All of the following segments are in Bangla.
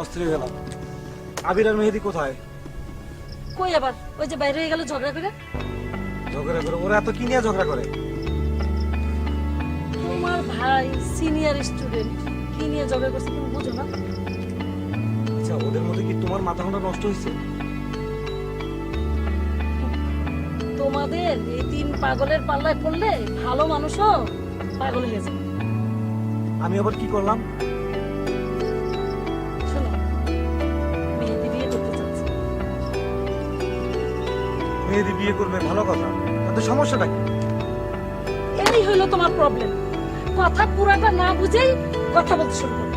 অস্থির হয়ে গেলাম। আবির আর মেহেদি কোথায়? কই আবার? ওই যে বাইরে হয়ে গেল ঝগড়া করে। ঝগড়া করে? ওরা এত কি নিয়ে ঝগড়া করে? তোমার ভাই সিনিয়র স্টুডেন্ট কি নিয়ে ঝগড়া করছে তুমি বুঝো না? আচ্ছা ওদের মধ্যে কি তোমার মাথা ঘণ্টা নষ্ট হয়েছে? তোমাদের এই তিন পাগলের পাল্লায় পড়লে ভালো মানুষও পাগল হয়ে যাবে। আমি আবার কি করলাম? মেহেদি বিয়ে করবে ভালো কথা। তাতে সমস্যাটা কি? এই হলো তোমার প্রবলেম কথা পুরাটা না বুঝেই কথা বলতে শুরু করো।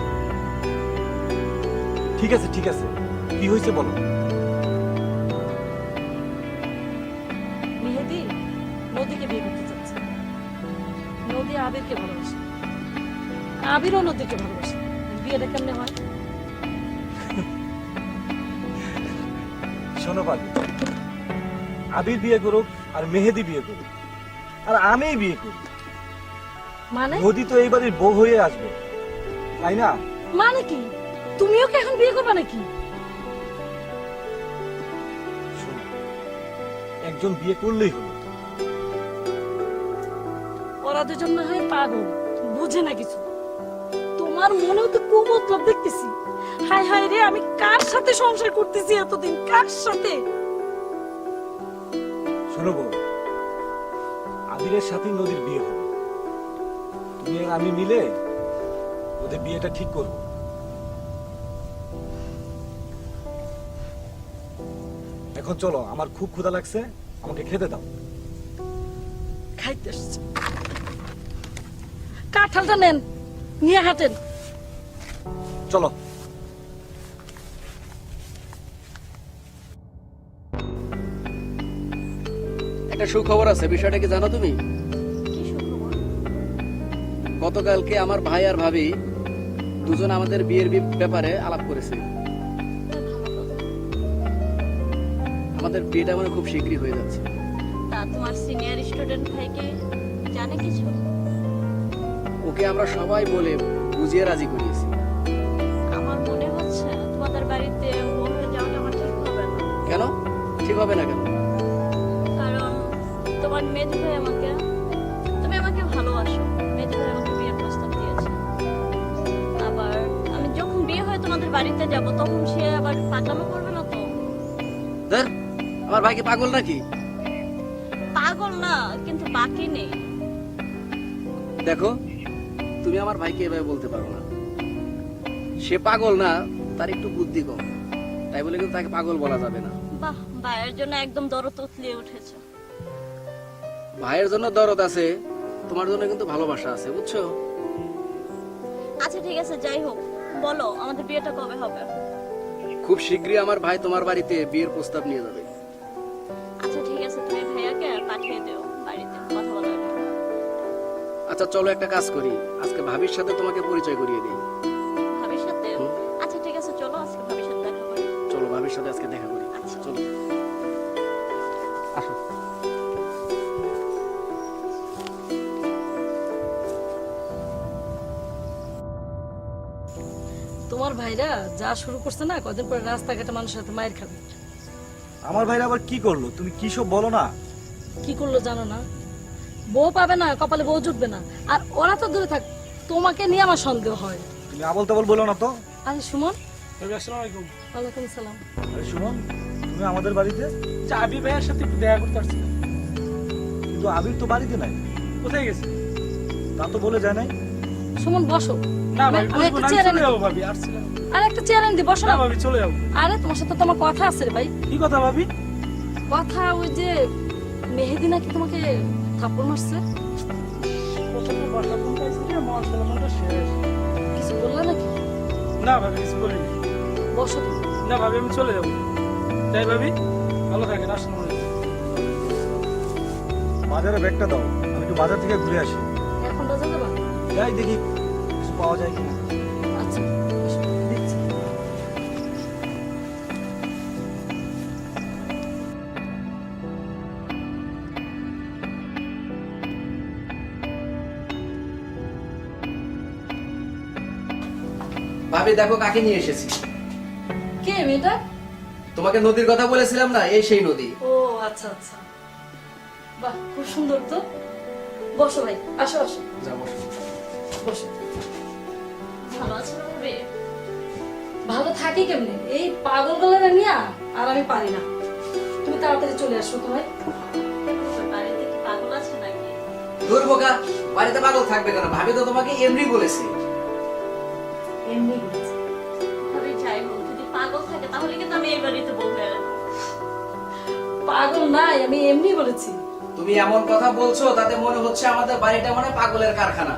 ঠিক আছে ঠিক আছে। কি হয়েছে বলো? মেহেদি নদীকে বিয়ে করতে চাচ্ছে। নদী আবিরকে ভালোবাসে। আবিরও নদীকে ভালোবাসে। বিয়েটা কেমনে হয়? শোনো পালি আবির বিয়ে করুক আর মেহেদি বিয়ে করুক। আর আমি বিয়ে করি মানে? নদী তো এই বাড়ির বউ হয়ে আসবে। তাই না? মানে কি? তুমিও কি এখন বিয়ে করবে নাকি? একজন বিয়ে করলেই হলো ওরা দুজন না হয় পাগল বুঝে না কিছু। তোমার মনেও তো কুমতলব দেখতেছি। হাই হাই রে আমি কার সাথে সংসার করতেছি এতদিন? কার সাথে? আবিরের সাথে নদীর বিয়ে হবে। তুমি আমি মিলে ওদের বিয়েটা ঠিক করব। এখন চলো আমার খুব ক্ষুধা লাগছে আমাকে খেতে দাও। খাইতে কাঁঠালটা নেন নিয়ে হাঁটেন। চলো। একটা সুখবর আছে বিষয়টা কি জানো তুমি? গতকালকে আমার ভাই আর ভাবি দুজন আমাদের বিয়ের ব্যাপারে আলাপ করেছে। আমাদের বিয়েটা মানে খুব শীঘ্রই হয়ে যাচ্ছে। তা তোমার সিনিয়র স্টুডেন্ট ভাইকে জানে কিছু? ওকে আমরা সবাই বলে বুঝিয়ে রাজি করিয়েছি। তোমার মেধু ভাই আমাকে তুমি আমাকে ভালোবাসো। মেধু ভাই আমাকে বিয়ের প্রস্তাব দিয়েছে। আবার আমি যখন বিয়ে হয়ে তোমাদের বাড়িতে যাব তখন সে আবার পাগলামো করবে না তো? ধর আমার ভাইকে পাগল নাকি? পাগল না কিন্তু বাকি নেই। দেখো তুমি আমার ভাইকে এভাবে বলতে পারো না। সে পাগল না তার একটু বুদ্ধি কম। তাই বলে কিন্তু তাকে পাগল বলা যাবে না। বাহ ভাইয়ের জন্য একদম দরদ উতলিয়ে উঠেছে। ভাইয়ের জন্য দরদ আছে তোমার জন্য কিন্তু ভালোবাসা আছে বুঝছ? আচ্ছা ঠিক আছে যাই হোক। বলো আমাদের বিয়েটা কবে হবে? খুব শীঘ্রই আমার ভাই তোমার বাড়িতে বিয়ের প্রস্তাব নিয়ে যাবে। আচ্ছা ঠিক আছে তুমি ভাইয়াকে পাঠিয়ে দিও বাড়িতে কথা বলার আচ্ছা চলো একটা কাজ করি। আজকে ভাবির সাথে তোমাকে পরিচয় করিয়ে দিই। ভাবির সাথে? আচ্ছা ঠিক আছে চলো আজকে ভাবির সাথে দেখা করি। চলো ভাবির সাথে আজকে দেখা করি। আচ্ছা। চলো। ভাইরা যা শুরু করছে না কদিন পরে রাস্তাঘাটে মানুষের সাথে মায়ের খাবে। আমার ভাইরা আবার কি করল? তুমি কি সব বলো না? কি করল জানো না? বউ পাবে না কপালে বউ জুটবে না। আর ওরা তো দূরে থাক তোমাকে নিয়ে আমার সন্দেহ হয়। তুমি আবল তাবল বলো না তো। আরে সুমন। আসসালামু আলাইকুম। ওয়ালাইকুম সালাম। আরে সুমন তুমি আমাদের বাড়িতে? আচ্ছা আবির ভাইয়ের সাথে একটু দেখা করতে আসছিলাম কিন্তু আবির তো বাড়িতে নাই। কোথায় গেছে? তা তো বলে যায় নাই। সুমন বসো। না ভাই আমি বসবো না, চেয়ারে চলে যাব ভাবি আসছিলাম। আর একটা চেয়ার এনে দি বসো না। না ভাবি চলে যাব। আরে তোমার সাথে তোমার কথা আছে রে ভাই। কি কথা ভাবি? কথা ওই যে মেহেদি নাকি তোমাকে থাপ্পড় মারছে? কিছু বললা নাকি? না ভাবি কিছু বলিনি। বসো না ভাবি আমি চলে যাব। তাই ভাবি ভালো থাকেন আসসালামু বাজারে ব্যাগটা দাও আমি একটু বাজার থেকে ঘুরে আসি। এখন বাজে যাবা? যাই দেখি কিছু পাওয়া যায় কিনা। ভাবি দেখো কাকে নিয়ে এসেছি। কে মেয়েটা? তোমাকে নদীর কথা বলেছিলাম না? এই সেই নদী। ও আচ্ছা আচ্ছা। বাহ খুব সুন্দর তো। বসো ভাই আসো আসো। যা বসো। বসো। ভালো আছো ভালো থাকি কেমনে? এই পাগল গলারে নিয়া আর আমি পারি না। তুমি তাড়াতাড়ি চলে আসো তো ভাই। বাড়িতে পাগল আছে নাকি? দূর বোকা বাড়িতে পাগল থাকবে কেন? ভাবি তো তোমাকে এমনি বলেছে। এমনি বলেছি। যাই হোক যদি পাগল থাকে তাহলে কিন্তু আমি এই বাড়িতে বউ পাগল নাই আমি এমনি বলেছি। তুমি এমন কথা বলছো তাতে মনে হচ্ছে আমাদের বাড়িটা মানে পাগলের কারখানা।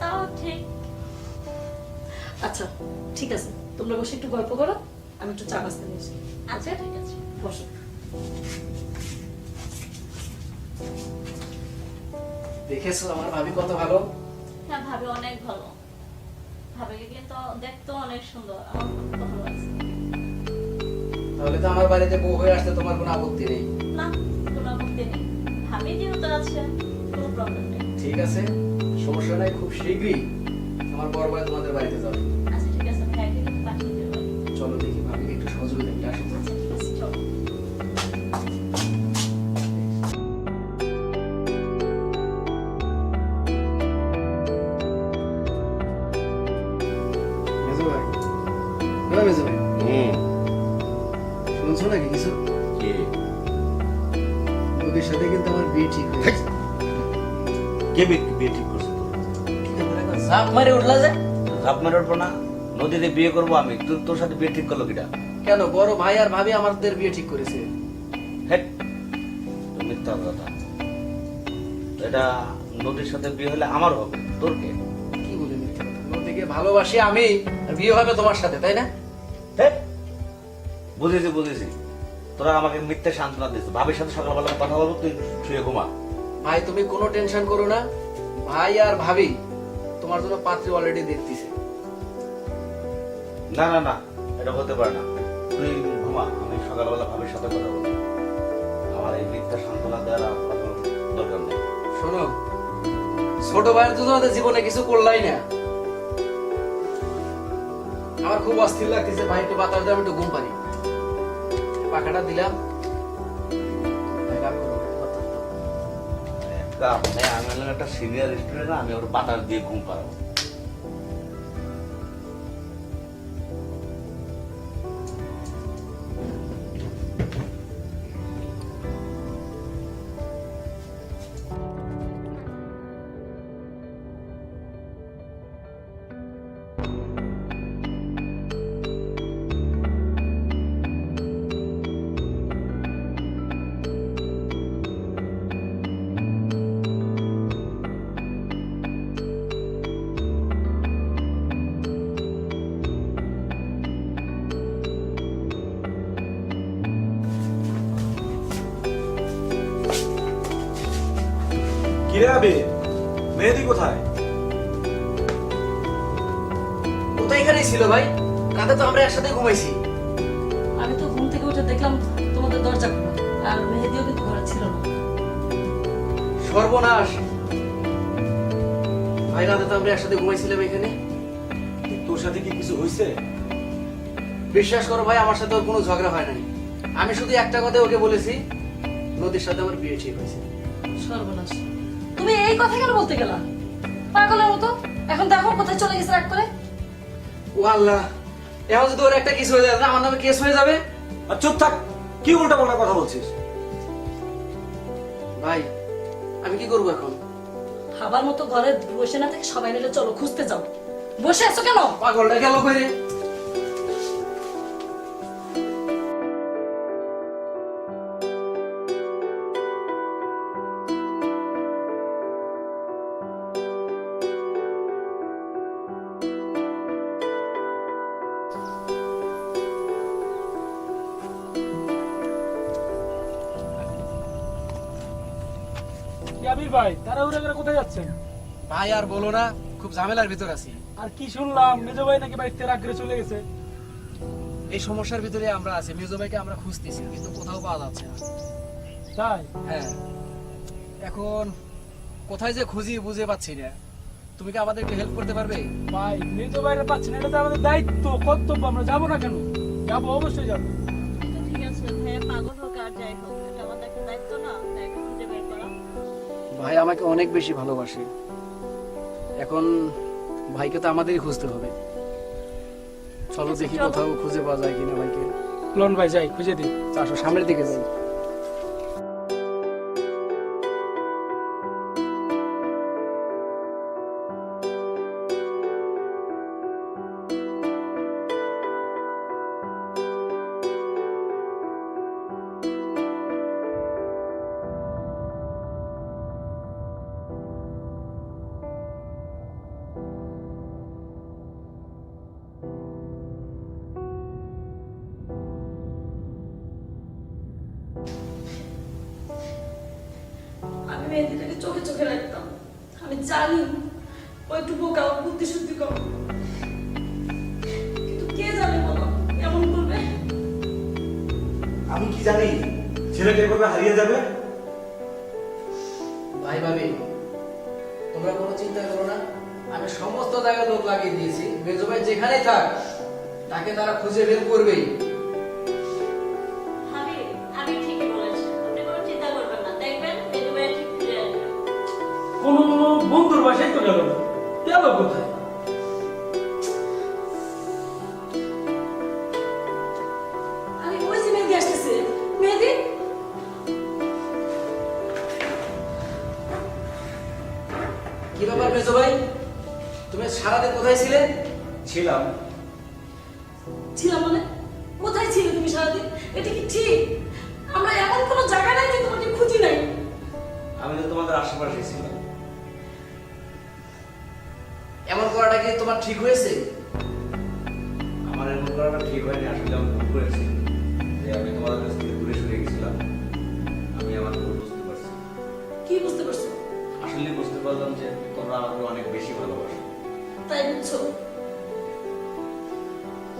তাও ঠিক। আচ্ছা ঠিক আছে। তোমরা বসে একটু গল্প করো আমি একটু চা বাস্তা নিয়ে আচ্ছা ঠিক আছে। বসো। দেখেছ আমার ভাবি কত ভালো? হ্যাঁ ভাবি অনেক ভালো। ভাবিকে কিন্তু দেখতে অনেক সুন্দর। আমার খুব ভালো লাগছে। তাহলে তো আমার বাড়িতে বউ হয়ে আসতে তোমার কোনো আপত্তি নেই। না কোনো আপত্তি নেই। ভাবি যেহেতু আছে কোনো প্রবলেম নেই। ঠিক আছে সমস্যা নাই খুব শীঘ্রই আমার বড় ভাই তোমাদের বাড়িতে যাবে। সাথে কিন্তু আমার বিয়ে ঠিক হয়ে গেছে। কে বিয়ে ঠিক করছে সাপ মারে উঠলা যে। মেরে উঠবো না নদীতে বিয়ে করব আমি। তোর সাথে বিয়ে ঠিক করল কিটা? কেন? বড় ভাই আর ভাবি আমাদের বিয়ে ঠিক করেছে। মিথ্যা কথা। এটা নদীর সাথে বিয়ে হলে আমার হবে। তোর কে? কি বলে মিথ্যে কথা? নদীকে ভালোবাসি আমি বিয়ে হবে তোমার সাথে তাই না? বুঝেছি বুঝেছি। তোরা আমাকে মিথ্যে সান্ত্বনা দিস। ভাবির সাথে সকালবেলা কথা বলব তুই শুয়ে ঘুমা। ভাই তুমি কোনো টেনশন করো না। ভাই আর ভাবি তোমার জন্য পাত্রী অলরেডি দেখতেছে। না না না এটা হতে পারে না। তুই ঘুমা আমি সকালবেলা ভাবির সাথে কথা বলব। আমার এই মিথ্যা সান্ত্বনা দেওয়ার দরকার নেই। শোনো ছোট ভাইয়ের তো তোমাদের জীবনে কিছু করলাই না। আমার খুব অস্থির লাগতেছে ভাই একটু বাতাস আমি একটু ঘুম পারি পাখাটা দিলাম। আমি একটা সিনিয়র স্টুডেন্ট আমি ওর পাতা দিয়ে ঘুম পাড়াবো। কিরে মেহেদি কোথায়? ও তো এখানেই ছিল ভাই? কাঁধে তো আমরা একসাথে ঘুমাইছি। আমি তো ঘুম থেকে উঠে দেখলাম তোমাদের দরজা খোলা আর মেহেদিও কিন্তু ঘরে ছিল না। সর্বনাশ। ভাই রাতে তো আমরা একসাথে ঘুমাইছিলাম এখানে। তোর সাথে কি কিছু হয়েছে বিশ্বাস করো ভাই আমার সাথে ওর কোনো ঝগড়া হয় নাই। আমি শুধু একটা কথা ওকে বলেছি নদীর সাথে আমার বিয়ে ঠিক হয়েছে। সর্বনাশ। তুমি এই কথা কেন বলতে গেলা? পাগলের মতো? এখন দেখো কোথায় চলে গেছে রাগ করে। ও আল্লাহ এখন যদি ওর একটা কিছু হয়ে যায় আমার নামে কেস হয়ে যাবে? আর চুপ থাক কি উল্টা পাল্টা কথা বলছিস? ভাই আমি কি করব এখন? খাবার মতো ঘরে বসে না থেকে সবাই মিলে চলো খুঁজতে যাও। বসে আছো কেন? পাগলটা গেল করে ভাই আর বলো না খুব ঝামেলার ভিতর আছি। আর কি শুনলাম মেজো ভাই নাকি বাড়িতে রাগ করে চলে গেছে? এই সমস্যার ভিতরে আমরা আছি মির্জা ভাইকে আমরা খুঁজতেছি কিন্তু কোথাও পাওয়া যাচ্ছে না। তাই? হ্যাঁ। এখন কোথায় যে খুঁজি বুঝে পাচ্ছি না। তুমি কি আমাদেরকে হেল্প করতে পারবে? ভাই মেজ ভাইরা পাচ্ছেন এটা তো আমাদের দায়িত্ব কর্তব্য আমরা যাব না কেন? যাব অবশ্যই যাব। আচ্ছা, ঠিক আছে ভাইয়া পাগল হোক আর যাই হোক এটা আমাদের দায়িত্ব না ভাইয়াকে খুঁজে বের করা। ভাই আমাকে অনেক বেশি ভালোবাসে। এখন ভাইকে তো আমাদেরই খুঁজতে হবে। চলো দেখি কোথাও খুঁজে পাওয়া যায় কিনা ভাইকে। লন ভাই যাই খুঁজে দিই। আসো সামনের দিকে যাই। জানি। ও একটু বোকা বুদ্ধি শুদ্ধি কম কিন্তু কে জানে বলো এমন করবে? আমি কি জানি? ছেলেটা এভাবে হারিয়ে যাবে? ভাই ভাবি তোমরা কোনো চিন্তা করো না। আমি সমস্ত জায়গায় লোক লাগিয়ে দিয়েছি। মেজো ভাই যেখানে থাক তাকে তারা খুঁজে বের করবেই। গেল। গেল কোথায়? আরে ওই যে মেহেদি আসতেছে। মেহেদি? কি ব্যাপার মেজো ভাই? তুমি সারাদিন কোথায় ছিলে? ছিলাম। ছিলাম মানে? কোথায় ছিলে তুমি সারাদিন? এটা কি ঠিক? আমরা এমন কোনো জায়গা নাই যে তোমাকে খুঁজি নাই। আমি তো তোমাদের আশেপাশে ছিলাম। এমন করাটা কি তোমার ঠিক হয়েছে? আমার এমন করাটা ঠিক হয়নি আসলে আমি ভুল করেছি। যে আমি তোমাদের কাছ থেকে দূরে সরে গেছিলাম। আমি আমার ভুল বুঝতে পারছি। কি বুঝতে পারছ? আসলে বুঝতে পারলাম যে তোমরা আমাকে অনেক বেশি ভালোবাসো। তাই বুঝছ?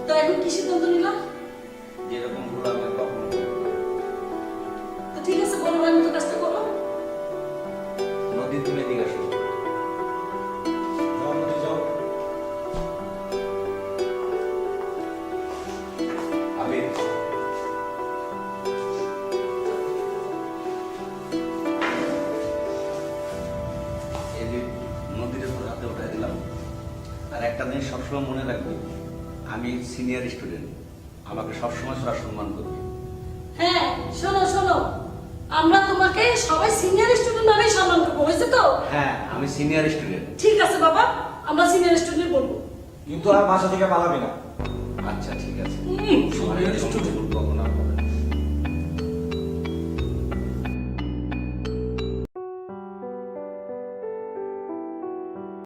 তো এখন কি সিদ্ধান্ত নিলাম যেরকম সবসময় মনে রাখবে আমি সিনিয়র স্টুডেন্ট আমাকে সবসময় সবাই সম্মান করবে। হ্যাঁ শোনো শোনো আমরা তোমাকে সবাই সিনিয়র স্টুডেন্ট নামেই সম্মান করব বুঝছ তো? হ্যাঁ আমি সিনিয়র স্টুডেন্ট ঠিক আছে বাবা আমরা সিনিয়র স্টুডেন্ট বলব। কিন্তু আর বাসা থেকে পালাবি না। আচ্ছা ঠিক আছে। সিনিয়র স্টুডেন্ট করব না।